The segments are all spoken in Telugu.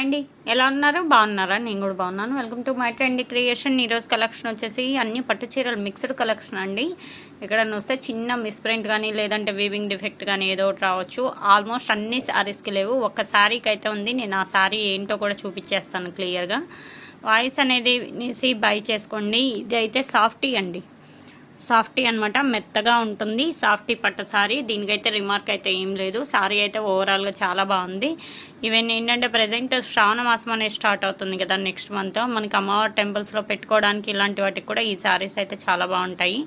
అండి. ఎలా ఉన్నారు? బాగున్నారా? నేను కూడా బాగున్నాను. Welcome to my trend creation ఈరోజు కలెక్షన్ వచ్చేసి అన్ని పట్టు చీరలు మిక్స్డ్ కలెక్షన్ అండి. ఎక్కడన్నా వస్తే చిన్న మిస్ప్రింట్ కానీ లేదంటే వీవింగ్ డిఫెక్ట్ కానీ ఏదో ఒకటి రావచ్చు. ఆల్మోస్ట్ అన్ని శారీస్కి లేవు. ఒక్క శారీకి అయితే ఉంది. నేను ఆ శారీ ఏంటో కూడా చూపించేస్తాను క్లియర్గా వాయిస్ అనేది నేసి బై చేసుకోండి. ఇది అయితే సాఫ్టీ అండి. సాఫ్టీ అనమాట మెత్తగా ఉంటుంది. సాఫ్టీ పట్టు సారీ. దీనికైతే రిమార్క్ అయితే ఏం లేదు. సారీ అయితే ఓవరాల్గా చాలా బాగుంది. ఈవెన్ ఏంటంటే ప్రజెంట్ శ్రావణ మాసం అనేది స్టార్ట్ అవుతుంది కదా నెక్స్ట్ మంత్ మనకి అమ్మవారి టెంపుల్స్లో పెట్టుకోవడానికి ఇలాంటి వాటికి కూడా ఈ సారీస్ అయితే చాలా బాగుంటాయి.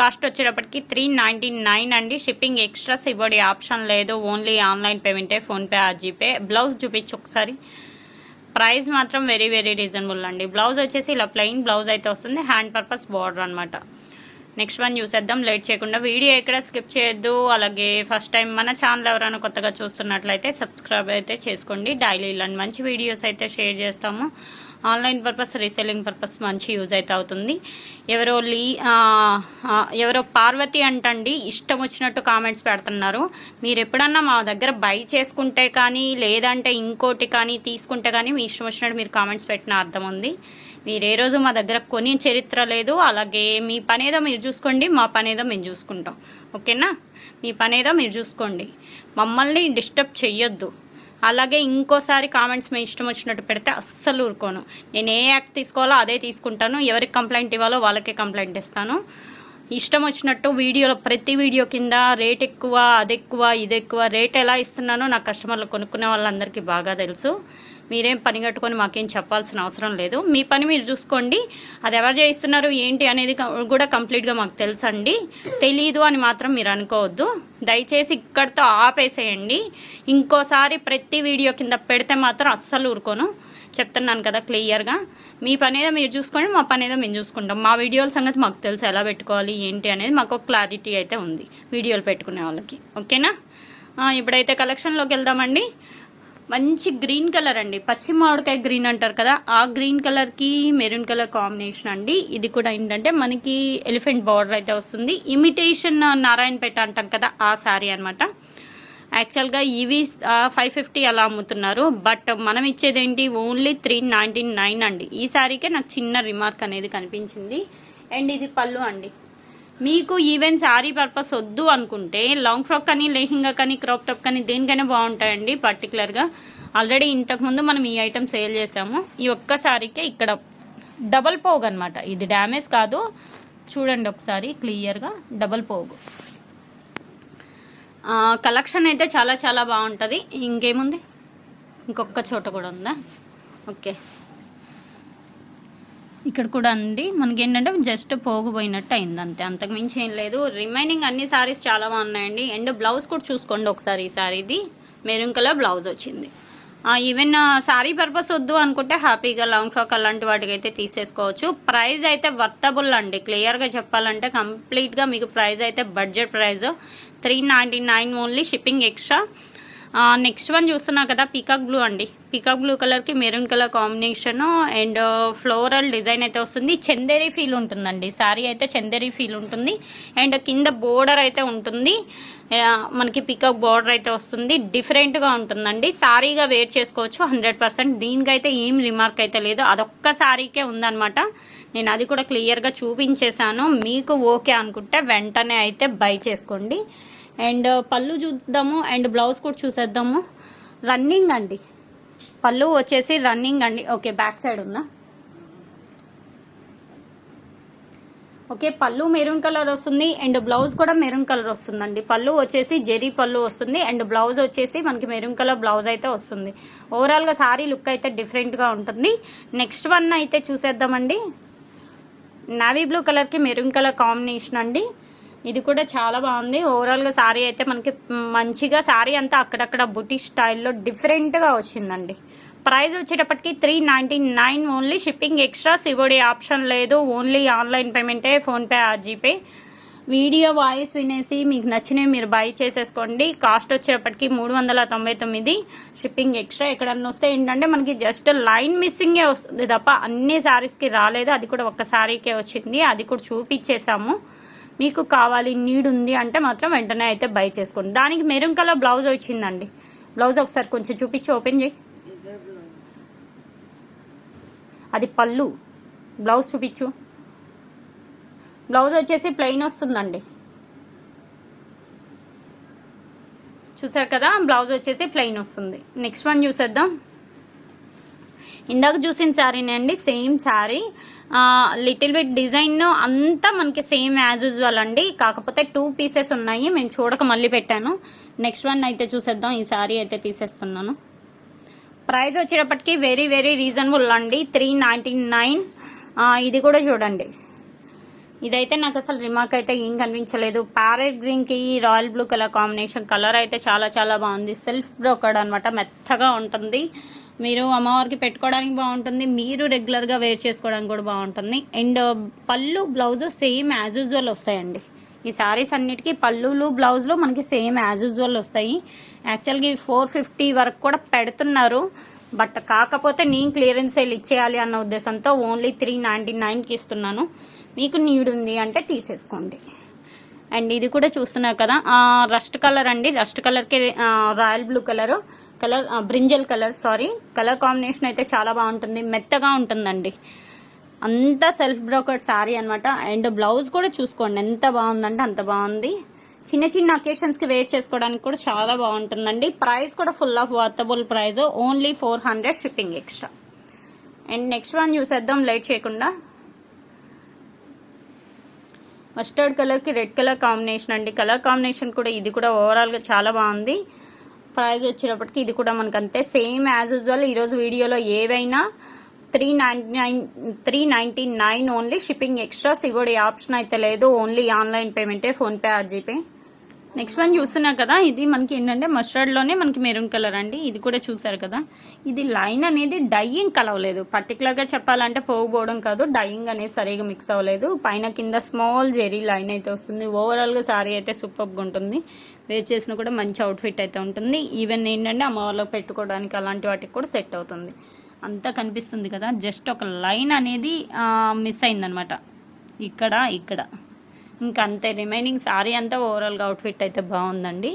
కాస్ట్ వచ్చేటప్పటికి త్రీ నైంటీ నైన్ అండి. షిప్పింగ్ ఎక్స్ట్రాస్ ఇవ్వడి ఆప్షన్ లేదు. ఓన్లీ ఆన్లైన్ పేమెంటే ఫోన్పే ఆ జీపే బ్లౌజ్ చూపించి ఒకసారి. ప్రైస్ మాత్రం వెరీ వెరీ రీజనబుల్ అండి. బ్లౌజ్ వచ్చేసి ఇలా ప్లెయిన్ బ్లౌజ్ అయితే వస్తుంది. హ్యాండ్ పర్పస్ బార్డర్ అనమాట నెక్స్ట్ వన్ చూసేద్దాం. లేట్ చేయకుండా వీడియో ఎక్కడ స్కిప్ చేయొద్దు. అలాగే ఫస్ట్ టైం మన ఛానల్ ఎవరైనా కొత్తగా చూస్తున్నట్లయితే సబ్స్క్రైబ్ అయితే చేసుకోండి. డైలీ ఇలాంటి మంచి వీడియోస్ అయితే షేర్ చేస్తాము. ఆన్లైన్ పర్పస్ రీసెల్లింగ్ పర్పస్ మంచి యూజ్ అయితే అవుతుంది. ఎవరో లీ ఎవరో పార్వతి అంటండి ఇష్టం వచ్చినట్టు కామెంట్స్ పెడుతున్నారు. మీరు ఎప్పుడన్నా మా దగ్గర బై చేసుకుంటే కానీ లేదంటే ఇంకోటి కానీ తీసుకుంటే కానీ మీ ఇష్టం వచ్చినట్టు మీరు కామెంట్స్ పెట్టిన అర్థం ఉంది. మీరు ఏ రోజు మా దగ్గర కొని చరిత్ర లేదు అలాగే మీ పనేదో మీరు చూసుకోండి మా పనేదో మేము చూసుకుంటాం. ఓకేనా? మీ పనేదో మీరు చూసుకోండి. మమ్మల్ని డిస్టర్బ్ చెయ్యొద్దు. అలాగే ఇంకోసారి కామెంట్స్ మీ ఇష్టం వచ్చినట్టు పెడితే అస్సలు ఊరుకోను. నేను ఏ యాక్ట్ తీసుకోవాలో అదే తీసుకుంటాను. ఎవరికి కంప్లైంట్ ఇవ్వాలో వాళ్ళకే కంప్లైంట్ ఇస్తాను. ఇష్టం వచ్చినట్టు వీడియోలో ప్రతి వీడియో కింద రేట్ ఎక్కువ అది ఎక్కువ ఇది ఎక్కువ రేట్ ఎలా ఇస్తున్నానో నా కస్టమర్లు కొనుక్కునే వాళ్ళందరికీ బాగా తెలుసు. మీరేం పని కట్టుకొని మాకేం చెప్పాల్సిన అవసరం లేదు. మీ పని మీరు చూసుకోండి. అది ఎవరు చేయిస్తున్నారు ఏంటి అనేది కూడా కంప్లీట్గా మాకు తెలుసండి. తెలీదు అని మాత్రం మీరు అనుకోవద్దు. దయచేసి ఇక్కడితో ఆపేసేయండి. ఇంకోసారి ప్రతి వీడియో కింద పెడితే మాత్రం అస్సలు ఊరుకోను. చెప్తున్నాను కదా క్లియర్గా. మీ పని ఏదో మీరు చూసుకోండి మా పని ఏదో మేము చూసుకుంటాం. మా వీడియోల సంగతి మాకు తెలుసు. ఎలా పెట్టుకోవాలి ఏంటి అనేది మాకు క్లారిటీ అయితే ఉంది. వీడియోలు పెట్టుకునే వాళ్ళకి. ఓకేనా? ఇప్పుడైతే కలెక్షన్లోకి వెళ్దామండి. మంచి గ్రీన్ కలర్ అండి. పచ్చి మామిడికాయ గ్రీన్ అంటారు కదా ఆ గ్రీన్ కలర్కి మెరూన్ కలర్ కాంబినేషన్ అండి. ఇది కూడా ఏంటంటే మనకి ఎలిఫెంట్ బార్డర్ అయితే వస్తుంది. ఇమిటేషన్ నారాయణపేట అంటాం కదా ఆ శారీ అనమాట యాక్చువల్గా ఇవి ఫైవ్ ఫిఫ్టీ అలా అమ్ముతున్నారు. బట్ మనం ఇచ్చేది ఏంటి ఓన్లీ త్రీ నైంటీ నైన్ అండి. ఈ శారీకే నాకు చిన్న రిమార్క్ అనేది కనిపించింది. అండ్ ఇది పళ్ళు అండి. మీకు ఈవెన్ శారీ పర్పస్ వద్దు అనుకుంటే లాంగ్ ఫ్రాక్ కానీ లెహింగా కానీ క్రాప్ టాప్ కానీ దేనికైనా బాగుంటాయండి పర్టికులర్గా ఆల్రెడీ ఇంతకుముందు మనం ఈ ఐటమ్ సేల్ చేసాము. ఈ ఒక్క సారీకే ఇక్కడ డబల్ పోగు అనమాట ఇది డ్యామేజ్ కాదు. చూడండి ఒకసారి క్లియర్గా డబల్ పోగు. కలెక్షన్ అయితే చాలా చాలా బాగుంటుంది. ఇంకేముంది? ఇంకొక చోట కూడా ఉందా? ఓకే. ఇక్కడ కూడా అండి. మనకి ఏంటంటే జస్ట్ పోగుపోయినట్టు అయింది అంతే. అంతకు మించి ఏం లేదు. రిమైనింగ్ అన్ని సారీస్ చాలా బాగున్నాయండి. అండ్ బ్లౌజ్ కూడా చూసుకోండి ఒకసారి ఈ సారీది మెరూన్ కలర్ బ్లౌజ్ వచ్చింది. ఈవెన్ సారీ పర్పస్ వద్దు అనుకుంటే హ్యాపీగా లాంగ్ ఫ్రాక్ అలాంటి వాటికి అయితే తీసేసుకోవచ్చు. ప్రైస్ అయితే వర్తబుల్ అండి. క్లియర్గా చెప్పాలంటే కంప్లీట్గా మీకు ప్రైస్ అయితే budget price three ninety nine only shipping extra next one చూస్తున్నా కదా పీకాక్ బ్లూ అండి. పీకాక్ బ్లూ కలర్కి maroon colour combination and floral design అయితే వస్తుంది. చందేరి ఫీల్ ఉంటుందండి. శారీ అయితే చందేరి ఫీల్ ఉంటుంది. అండ్ కింద బోర్డర్ అయితే ఉంటుంది. మనకి పికాక్ బోర్డర్ అయితే వస్తుంది. డిఫరెంట్గా ఉంటుందండి. శారీగా వేర్ చేసుకోవచ్చు హండ్రెడ్ పర్సెంట్ దీనికైతే ఏం రిమార్క్ అయితే లేదు. అదొక్క శారీకే ఉందనమాట నేను అది కూడా క్లియర్గా చూపించేశాను. మీకు ఓకే అనుకుంటే వెంటనే అయితే బై చేసుకోండి. అండ్ uh, పళ్ళు చూద్దాము. అండ్ బ్లౌజ్ కూడా చూసేద్దాము. రన్నింగ్ అండి. పళ్ళు వచ్చేసి రన్నింగ్ అండి. ఓకే బ్యాక్ సైడ్ ఉందా? ఓకే పళ్ళు మెరూన్ కలర్ వస్తుంది. అండ్ బ్లౌజ్ కూడా మెరూన్ కలర్ వస్తుందండి. పళ్ళు వచ్చేసి జెరీ పళ్ళు వస్తుంది. అండ్ బ్లౌజ్ వచ్చేసి మనకి మెరూన్ కలర్ బ్లౌజ్ అయితే వస్తుంది. ఓవరాల్గా సారీ లుక్ అయితే డిఫరెంట్గా ఉంటుంది. నెక్స్ట్ వన్ అయితే చూసేద్దామండి. నావీ బ్లూ కలర్కి మెరూన్ కలర్ కాంబినేషన్ అండి. ఇది కూడా చాలా బాగుంది. ఓవరాల్గా శారీ అయితే మనకి మంచిగా శారీ అంతా అక్కడక్కడ బుటీ స్టైల్లో డిఫరెంట్గా వచ్చిందండి. ప్రైస్ వచ్చేటప్పటికి three ninety nine only shipping extra COD option లేదు. ఓన్లీ ఆన్లైన్ పేమెంటే ఫోన్పే ఆ జీపే వీడియో వాయిస్ వినేసి మీకు నచ్చినవి మీరు బై చేసేసుకోండి. కాస్ట్ వచ్చేప్పటికి మూడు వందల తొంభై తొమ్మిది. షిప్పింగ్ ఎక్స్ట్రా ఎక్కడన్నా వస్తే ఏంటంటే మనకి జస్ట్ లైన్ మిస్సింగే వస్తుంది తప్ప అన్ని శారీస్కి రాలేదు. అది కూడా ఒక్క శారీకే వచ్చింది. అది కూడా చూపించేసాము మీకు కావాలి నీడ్ ఉంది అంటే మాత్రం వెంటనే అయితే బై చేసుకోండి. దానికి మెరూన్ కలర్ బ్లౌజ్ వచ్చిందండి. బ్లౌజ్ ఒకసారి కొంచెం చూపించి ఓపెన్ చేయి. అది పళ్ళు. బ్లౌజ్ చూపించు. బ్లౌజ్ వచ్చేసి ప్లెయిన్ వస్తుందండి. చూసారు కదా? బ్లౌజ్ వచ్చేసి ప్లెయిన్ వస్తుంది. నెక్స్ట్ వన్ చూసేద్దాం. ఇందాక చూసిన శారీనే అండి same sari. Little bit design అంతా మనకి సేమ్ యాజ్ యూజువల్ అండి. కాకపోతే టూ పీసెస్ ఉన్నాయి. మేము చూడక మళ్ళీ పెట్టాను. నెక్స్ట్ వన్ అయితే చూసేద్దాం. ఈ శారీ అయితే తీసేస్తున్నాను. ప్రైస్ వచ్చేటప్పటికి వెరీ వెరీ రీజనబుల్ అండి. త్రీ నైంటీ నైన్ ఇది కూడా చూడండి. ఇదైతే నాకు అసలు రిమార్క్ అయితే ఏం కనిపించలేదు. ప్యారెట్ గ్రీన్కి royal blue colour combination colour అయితే చాలా చాలా బాగుంది. సెల్ఫ్ బ్రోకర్డ్ అనమాట మెత్తగా ఉంటుంది. మీరు అమ్మవారికి పెట్టుకోవడానికి బాగుంటుంది. మీరు రెగ్యులర్గా వేర్ చేసుకోవడానికి కూడా బాగుంటుంది. అండ్ పళ్ళు బ్లౌజ్ సేమ్ యాజ్ యూజువల్ వస్తాయండి. ఈ శారీస్ అన్నిటికీ పళ్ళులు బ్లౌజ్లు మనకి సేమ్ యాజ్ యూజువల్ వస్తాయి. యాక్చువల్గా ఫోర్ ఫిఫ్టీ వరకు కూడా పెడుతున్నారు. బట్ కాకపోతే నేను క్లియరెన్స్ సేల్ ఇచ్చేయాలి అన్న ఉద్దేశంతో ఓన్లీ త్రీ నైంటీ నైన్కి ఇస్తున్నాను. మీకు నీడ్ ఉంది అంటే తీసేసుకోండి. అండ్ ఇది కూడా చూస్తున్నారు కదా రస్ట్ కలర్ అండి. రస్ట్ కలర్కి royal blue colour colour brinjal colour sari. Colour combination అయితే చాలా బాగుంటుంది. మెత్తగా ఉంటుందండి. అంతా సెల్ఫ్ బ్రోకర్ శారీ అనమాట అండ్ బ్లౌజ్ కూడా చూసుకోండి. ఎంత బాగుందంటే అంత బాగుంది. చిన్న చిన్న అకేషన్స్కి వేర్ చేసుకోవడానికి కూడా చాలా బాగుంటుందండి. ప్రైస్ కూడా full of worthable price. Only four hundred shipping extra. And next one చూసేద్దాం. లేట్ చేయకుండా. మస్టర్డ్ కలర్కి రెడ్ కలర్ కాంబినేషన్ అండి. కలర్ కాంబినేషన్ కూడా ఇది కూడా ఓవరాల్గా చాలా బాగుంది. ప్రైజ్ వచ్చేటప్పటికి ఇది కూడా మనకు అంతే. సేమ్ యాజ్ యూజువల్ ఈరోజు వీడియోలో ఏవైనా three ninety nine three ninety nine only shipping extra ఇవ్వడే option అయితే లేదు only online పేమెంటే PhonePe or G Pay next one చూస్తున్నాం కదా ఇది మనకి ఏంటంటే మస్టర్డ్లోనే మనకి మెరూన్ కలర్ అండి. ఇది కూడా చూసారు కదా. ఇది లైన్ అనేది డైయింగ్ కలవలేదు. పర్టికులర్గా చెప్పాలంటే పోకపోవడం కాదు డైయింగ్ అనేది సరిగా మిక్స్ అవ్వలేదు. పైన కింద స్మాల్ జెరీ లైన్ అయితే వస్తుంది. ఓవరాల్గా సారీ అయితే సూపర్గా ఉంటుంది. వేర్ చేసిన కూడా మంచి అవుట్ఫిట్ అయితే ఉంటుంది. ఈవెన్ ఏంటంటే అమ్మవారిలో పెట్టుకోవడానికి అలాంటి వాటికి కూడా సెట్ అవుతుంది. అంతా కనిపిస్తుంది కదా. జస్ట్ ఒక లైన్ అనేది మిస్ అయిందనమాట. ఇక్కడ ఇక్కడ. ఇంకా అంతే రిమైనింగ్ సారీ అంతా ఓవరాల్గా అవుట్ఫిట్ అయితే బాగుందండి.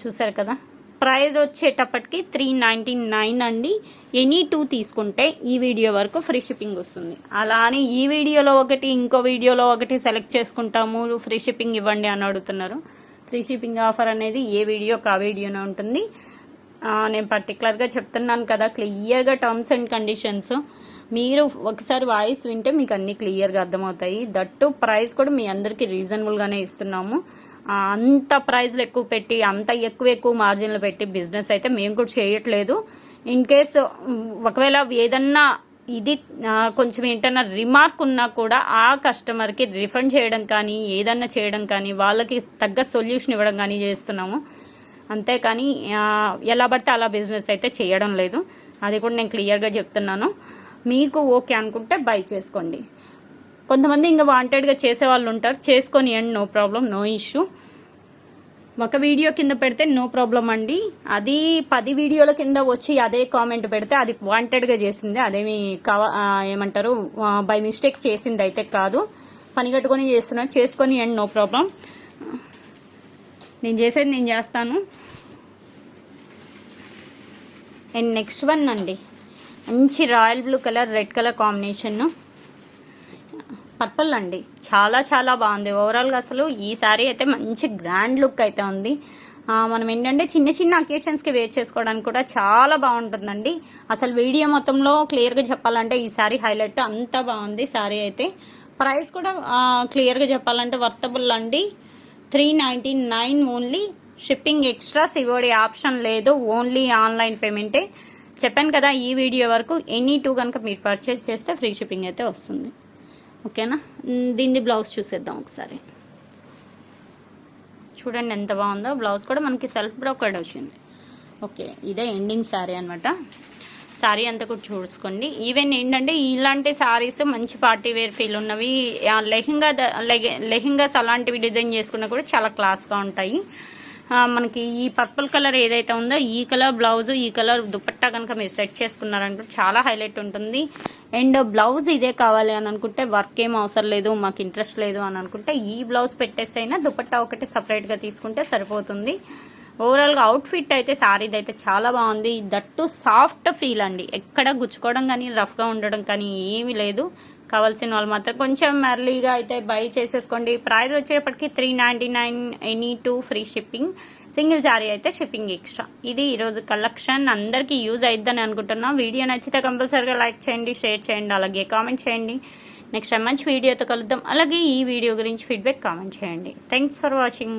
చూసారు కదా? ప్రైజ్ వచ్చేటప్పటికి త్రీ నైంటీ నైన్ అండి. ఎనీ టూ తీసుకుంటే ఈ వీడియో వరకు ఫ్రీ షిప్పింగ్ వస్తుంది. అలా అని ఈ వీడియోలో ఒకటి ఇంకో వీడియోలో ఒకటి సెలెక్ట్ చేసుకుంటాము. ఫ్రీ షిప్పింగ్ ఇవ్వండి అని అడుగుతున్నారు. ఫ్రీ షిప్పింగ్ ఆఫర్ అనేది ఏ వీడియోకి ఆ వీడియోనే ఉంటుంది. నేను పర్టికులర్గా చెప్తున్నాను కదా క్లియర్గా టర్మ్స్ అండ్ కండిషన్స్ మీరు ఒకసారి వాయిస్ వింటే మీకు అన్ని క్లియర్గా అర్థమవుతాయి. దట్టు ప్రైస్ కూడా మీ అందరికీ రీజనబుల్గానే ఇస్తున్నాము. అంత ప్రైజ్లు ఎక్కువ పెట్టి అంత ఎక్కువ ఎక్కువ మార్జిన్లు పెట్టి బిజినెస్ అయితే మేము కూడా చేయట్లేదు. ఇన్ కేస్ ఒకవేళ ఏదన్నా ఇది కొంచెం ఏంటన్నా రిమార్క్ ఉన్నా కూడా ఆ కస్టమర్కి రిఫండ్ చేయడం కానీ ఏదన్నా చేయడం కానీ వాళ్ళకి తగ్గ సొల్యూషన్ ఇవ్వడం కానీ చేస్తున్నాము. అంతేకాని ఎలా పడితే అలా బిజినెస్ అయితే చేయడం లేదు. అది కూడా నేను క్లియర్గా చెప్తున్నాను. మీకు ఓకే అనుకుంటే బై చేసుకోండి. కొంతమంది ఇంకా వాంటెడ్గా చేసే వాళ్ళు ఉంటారు. చేసుకొని అండి నో ప్రాబ్లం నో ఇష్యూ ఒక వీడియో కింద పెడితే నో ప్రాబ్లం అండి. అది పది వీడియోల కింద వచ్చి అదే కామెంట్ పెడితే అది వాంటెడ్గా చేసింది. అదేమి కావా ఏమంటారు బై మిస్టేక్ చేసింది అయితే కాదు. పని కట్టుకొని చేస్తున్నా చేసుకొని అండి నో ప్రాబ్లం నేను చేసేది నేను చేస్తాను. అండ్ నెక్స్ట్ వన్ అండి. మంచి royal blue colour red colour combination. Purple అండి. చాలా చాలా బాగుంది. ఓవరాల్గా అసలు ఈ సారీ అయితే మంచి గ్రాండ్ లుక్ అయితే ఉంది. మనం ఏంటంటే చిన్న చిన్న అకేషన్స్కి వేర్ చేసుకోవడానికి కూడా చాలా బాగుంటుందండి. అసలు వీడియో మొత్తంలో క్లియర్గా చెప్పాలంటే ఈ సారీ హైలైట్ అంత బాగుంది సారీ అయితే. ప్రైస్ కూడా క్లియర్గా చెప్పాలంటే వర్తబుల్ అండి. Three ninety nine only shipping extra COD option లేదు. ఓన్లీ ఆన్లైన్ పేమెంటే చెప్పాను కదా ఈ వీడియో వరకు ఎనీ టూ కనుక మీరు పర్చేస్ చేస్తే ఫ్రీ షిప్పింగ్ అయితే వస్తుంది. ఓకేనా? దీన్ని బ్లౌజ్ చూసేద్దాం ఒకసారి. చూడండి ఎంత బాగుందో. బ్లౌజ్ కూడా మనకి సెల్ఫ్ బ్రోకర్డ్ వచ్చింది. ఓకే ఇదే ఎండింగ్ శారీ అనమాట శారీ అంతా కూడా చూసుకోండి. ఈవెన్ ఏంటంటే ఇలాంటి శారీస్ మంచి పార్టీ వేర్ ఫీల్ ఉన్నవి లెహంగా లెహెంగాస్ అలాంటివి డిజైన్ చేసుకున్నా కూడా చాలా క్లాస్గా ఉంటాయి. మనకి ఈ పర్పుల్ కలర్ ఏదైతే ఉందో ఈ కలర్ బ్లౌజ్ ఈ కలర్ దుపట్టా కనుక మీరు సెట్ చేసుకున్నారనుకుంటే చాలా హైలైట్ ఉంటుంది. అండ్ బ్లౌజ్ ఇదే కావాలి అని అనుకుంటే వర్క్ ఏం అవసరం లేదు మాకు ఇంట్రెస్ట్ లేదు అని అనుకుంటే ఈ బ్లౌజ్ పెట్టేసైనా దుపట్టా ఒకటి సపరేట్గా తీసుకుంటే సరిపోతుంది. ఓవరాల్గా అవుట్ఫిట్ అయితే శారీది అయితే చాలా బాగుంది. దట్టు సాఫ్ట్ ఫీల్ అండి. ఎక్కడ గుచ్చుకోవడం కానీ రఫ్గా ఉండడం కానీ ఏమీ లేదు. కావాల్సిన వాళ్ళు మాత్రం కొంచెం ఎర్లీగా అయితే బై చేసేసుకోండి. ప్రైస్ వచ్చేటప్పటికి three ninety nine any two free shipping single sari అయితే షిప్పింగ్ ఎక్స్ట్రా ఇది ఈరోజు కలెక్షన్ అందరికీ యూజ్ అయిద్దని అనుకుంటున్నాం. వీడియో నచ్చితే కంపల్సరీగా లైక్ చేయండి షేర్ చేయండి అలాగే కామెంట్ చేయండి. నెక్స్ట్ టైం మంచి వీడియోతో కలుద్దాం. అలాగే ఈ వీడియో గురించి ఫీడ్బ్యాక్ కామెంట్ చేయండి. Thanks for watching